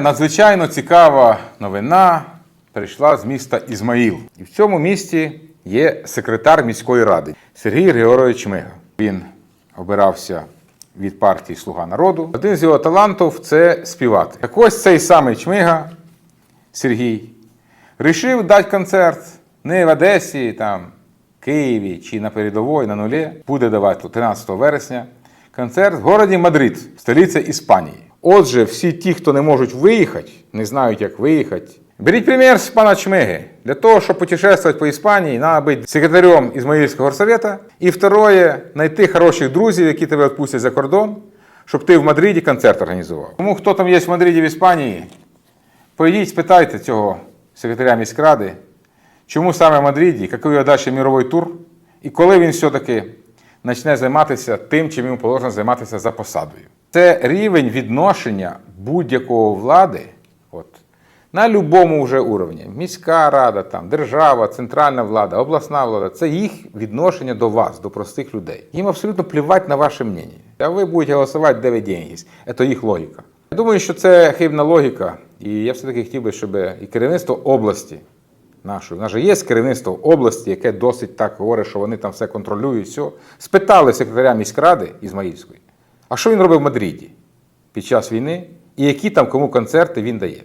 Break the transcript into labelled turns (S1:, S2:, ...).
S1: Надзвичайно цікава новина прийшла з міста Ізмаїл. І в цьому місті є секретар міської ради Сергій Григорович Мига. Він обирався від партії Слуга народу. Один з його талантів це співати. Так ось цей самий Чмига Сергій рішив дати концерт не в Одесі, там, Києві чи на передовій, на нулі. Буде давати 13 вересня концерт в городі Мадрид, столиця Іспанії. Отже, всі ті, хто не можуть виїхати, не знають, як виїхати. Беріть примір з пана Чмиги. Для того, щоб путешествовать по Іспанії, треба бути секретарем Ізмаїльського горсовета. І второе, знайти хороших друзів, які тебе відпустять за кордон, щоб ти в Мадриді концерт організував. Тому хто там є в Мадриді в Іспанії, Поїдіть, спитайте цього секретаря міськради, чому саме в Мадриді, який його далі міровий тур, і коли він все-таки почне займатися тим, чим йому положено займатися за посадою. Це рівень відношення будь-якого влади от, на будь-якому вже уровні. Міська рада, там, держава, центральна влада, обласна влада це їх відношення до вас, до простих людей. Їм абсолютно плівати на ваше мнення. А ви будете голосувати, де ви деньги. Це їх логіка. Я думаю, що це хибна логіка, і я все-таки хотів би, щоб і керівництво області нашої, в нас же є керівництво області, яке досить так говорить, що вони там все контролюють. Все. Спитали секретаря міськради Ізмаїльської, а що він робив в Мадриді під час війни, і які там кому концерти він дає.